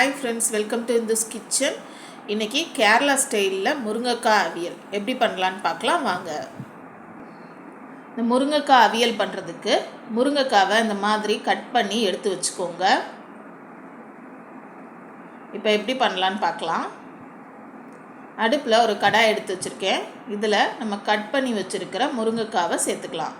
Hi friends welcome to Indhu's kitchen இன்றைக்கி கேரளா ஸ்டைலில் முருங்கைக்காய் அவியல். எப்படி பண்ணலான்னு பார்க்கலாம் வாங்க. இந்த முருங்கைக்காய் அவியல் பண்ணுறதுக்கு முருங்கைக்காவை இந்த மாதிரி கட் பண்ணி எடுத்து வச்சுக்கோங்க. இப்போ எப்படி பண்ணலான்னு பார்க்கலாம். அடுப்பில் ஒரு கடாய் எடுத்து வச்சுருக்கேன். இதில் நம்ம கட் பண்ணி வச்சுருக்கிற முருங்கைக்காவை சேர்த்துக்கலாம்.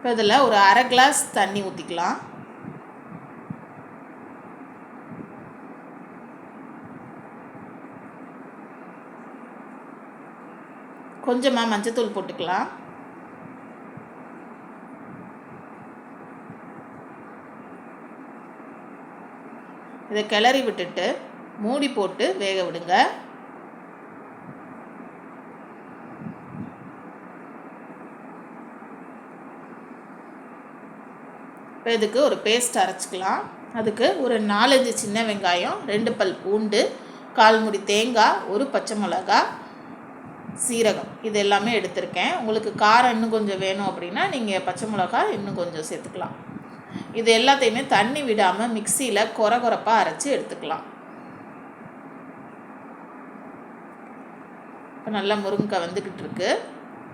இப்போ இதில் ஒரு அரை கிளாஸ் தண்ணி ஊற்றிக்கலாம் கொஞ்சமாக மஞ்சத்தூள் போட்டுக்கலாம். இதை கிளறி விட்டுட்டு மூடி போட்டு வேக விடுங்க. இப்போ இதுக்கு ஒரு பேஸ்ட் அரைச்சிக்கலாம். அதுக்கு ஒரு நாலஞ்சு சின்ன வெங்காயம் ரெண்டு பல் பூண்டு கால் முடி தேங்காய் ஒரு பச்சை மிளகா சீரகம். இது எல்லாமே எடுத்திருக்கேன். உங்களுக்கு காரம் இன்னும் கொஞ்சம் வேணும் அப்படின்னா நீங்கள் பச்சை மிளகா இன்னும் கொஞ்சம் சேர்த்துக்கலாம். இது எல்லாத்தையுமே தண்ணி விடாமல் மிக்சியில் கொர கொரப்பாக அரைச்சி எடுத்துக்கலாம். இப்போ நல்லா முருங்கைக்காய் வந்துக்கிட்டு இருக்கு.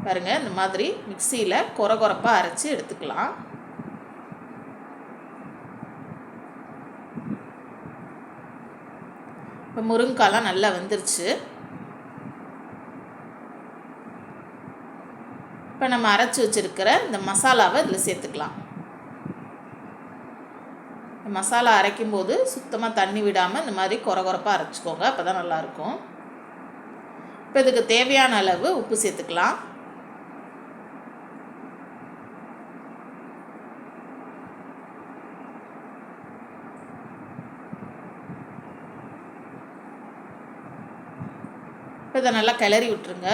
பாருங்கள் இந்த மாதிரி மிக்சியில் கொர கொரப்பாக அரைச்சி எடுத்துக்கலாம். இப்போ முருங்கைக்காலாம் நல்லா வந்துருச்சு. இப்போ நம்ம அரைச்சி வச்சுருக்கிற இந்த மசாலாவை இதில் சேர்த்துக்கலாம். இந்த மசாலா அரைக்கும் போது சுத்தமாக தண்ணி விடாமல் இந்த மாதிரி குறை குறைப்பாக அரைச்சிக்கோங்க அப்போ தான் நல்லாயிருக்கும் இப்போ இதுக்கு தேவையான அளவு உப்பு சேர்த்துக்கலாம். இதை நல்லா கிளறி விட்டுருங்க.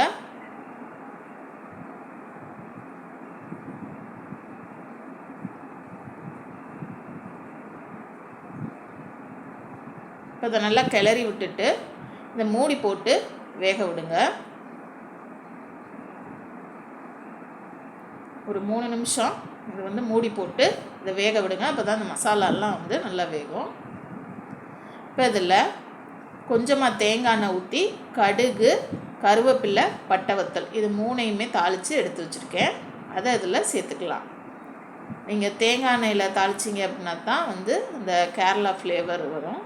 இப்போ இதை நல்லா கிளறி விட்டுட்டு இதை மூடி போட்டு வேக விடுங்க. ஒரு மூணு நிமிஷம் இது வந்து மூடி போட்டு இதை வேக விடுங்க. அப்போ தான் இந்த மசாலாலாம் வந்து நல்லா வேகும். இப்போ இதில் கொஞ்சமாக தேங்காய் எண்ணெய் ஊற்றி கடுகு கருவேப்பில்லை பட்டை வத்தல் இது மூணையுமே தாளித்து எடுத்து வச்சுருக்கேன். அதை இதில் சேர்த்துக்கலாம். நீங்கள் தேங்காய் எண்ணெயில் தாளிச்சிங்க அப்படின்னா தான் வந்து இந்த கேரளா ஃப்ளேவர் வரும்.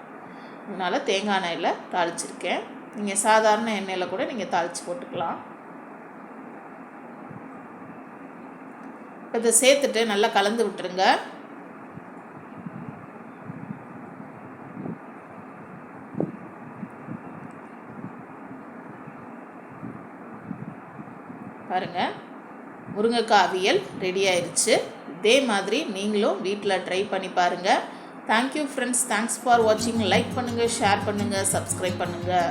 அதனால் தேங்காய் எண்ணெயில் தாளிச்சிருக்கேன். நீங்கள் சாதாரண எண்ணெயில் கூட நீங்கள் தாளித்து போட்டுக்கலாம். இதை சேர்த்துட்டு நல்லா கலந்து விட்டுருங்க. பாருங்கள் முருங்கைக்காய் அவியல் ரெடி ஆயிடுச்சு இதே மாதிரி நீங்களும் வீட்டில் ட்ரை பண்ணி பாருங்கள் thank you friends thanks for வாட்சிங் லைக் பண்ணுங்கள் ஷேர் பண்ணுங்கள் சப்ஸ்கிரைப் பண்ணுங்கள்